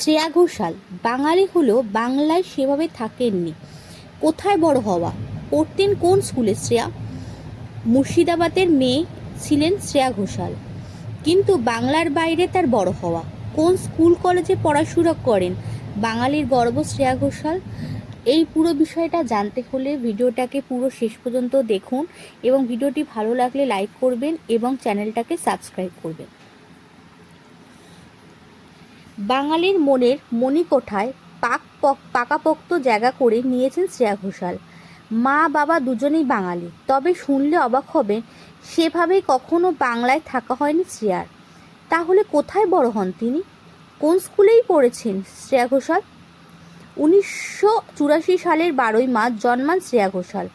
শ্রেয়া ঘোষাল বাঙালি হলেও বাংলায় সেভাবে থাকেননি। কোথায় বড় হওয়া? পড়তেন কোন স্কুলে শ্রেয়া? মুর্শিদাবাদের মেয়ে ছিলেন শ্রেয়া ঘোষাল কিন্তু বাংলার বাইরে তার বড় হওয়া। কোন স্কুল কলেজে পড়াশোনা করেন? বাঙালির গর্ব শ্রেয়া ঘোষাল এই পুরো বিষয়টা জানতে হলে ভিডিওটাকে পুরো শেষ পর্যন্ত দেখুন এবং ভিডিওটি ভালো লাগলে লাইক করবেন এবং চ্যানেলটাকে সাবস্ক্রাইব করবেন। বাঙালির মনের মণিকোঠায় পাক পক- পাকাপোক্ত জায়গা করে নিয়েছেন শ্রেয়া ঘোষাল। মা, বাবা দুজনেই বাঙালি। তবে শুনলে অবাক হবে সেভাবেই কখনো বাংলায় থাকা হয়নি শ্রেয়ার। তাহলে কোথায় বড় হন তিনি? কোন স্কুলেই পড়েছেন শ্রেয়া ঘোষাল? উনিশশো চুরাশি সালের বারোই মার্চ জন্মান শ্রেয়া ঘোষাল।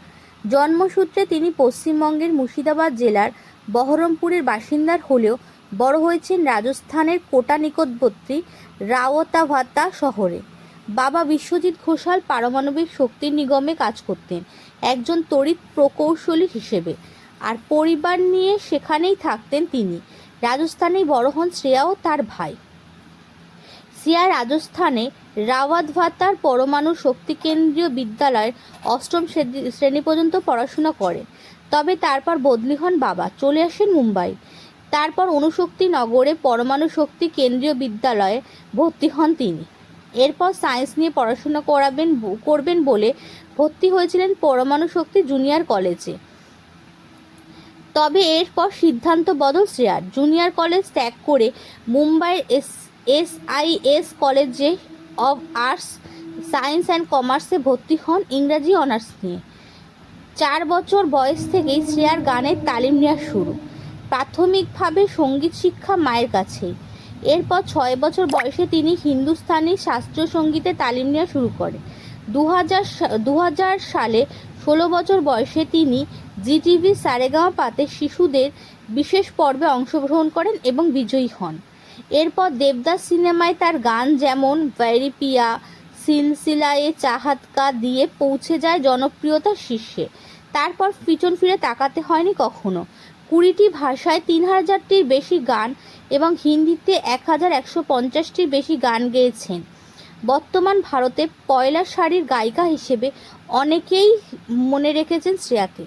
জন্মসূত্রে তিনি পশ্চিমবঙ্গের মুর্শিদাবাদ জেলার বহরমপুরের বাসিন্দার হলেও বড় হয়েছেন রাজস্থানের কোটা নিকটবর্তী রাওতাভাতা শহরে। বাবা বিশ্বজিৎ ঘোষাল পারমাণবিক শক্তি নিগমে কাজ করতেন, একজন তড়িৎ প্রকৌশলী হিসেবে। আর পরিবার নিয়ে সেখানেই থাকতেন তিনি। রাজস্থানেই বড় হন শ্রেয়া ও তার ভাই। সিয়া রাজস্থানে রাওয়াতভাতার পরমাণু শক্তি কেন্দ্রীয় বিদ্যালয়ের অষ্টম শ্রেণী- পর্যন্ত পড়াশোনা করেন। তবে তারপর বদলি হন বাবা, চলে আসেন মুম্বাই। তারপর অনুশক্তি নগরে পরমাণু শক্তি কেন্দ্রীয় বিদ্যালয়ে ভর্তি হন তিনি। এরপর সায়েন্স নিয়ে পড়াশোনা করাবেন করবেন বলে ভর্তি হয়েছিলেন পরমাণু শক্তি জুনিয়র কলেজে। তবে এরপর সিদ্ধান্ত বদল শ্রেয়ার। জুনিয়র কলেজ ত্যাগ করে মুম্বাইয়ের এস এসআইএস কলেজে অব আর্টস, সায়েন্স অ্যান্ড কমার্সে ভর্তি হন ইংরাজি অনার্স নিয়ে। চার বছর বয়স থেকেই শ্রেয়ার গানের তালিম নেওয়া শুরু। প্রাথমিকভাবে সংগীত শিক্ষা মায়ের কাছে এরপর ছয় বছর বয়সে তিনি হিন্দুস্তানি শাস্ত্রীয় সঙ্গীতে তালিম নেওয়া শুরু করেন। দু হাজার সালে ষোলো বছর বয়সে তিনি জিটিভি সারেগামা পাতে শিশুদের বিশেষ পর্বে অংশগ্রহণ করেন এবং বিজয়ী হন। এরপর দেবদাস সিনেমায় তার গান যেমন ভ্যারিপিয়া সিলসিলায়ে চাহাতকা দিয়ে পৌঁছে যায় জনপ্রিয়তার শীর্ষে। তারপর পিছন ফিরে তাকাতে হয়নি কখনো। কুড়িটি ভাষায় তিন হাজারটির বেশি গান এবং হিন্দিতে এক হাজার একশো পঞ্চাশটির বেশি গান গেয়েছেন। বর্তমান ভারতে পয়লা সারির গায়িকা হিসেবে অনেকেই মনে রেখেছেন শ্রেয়াকে।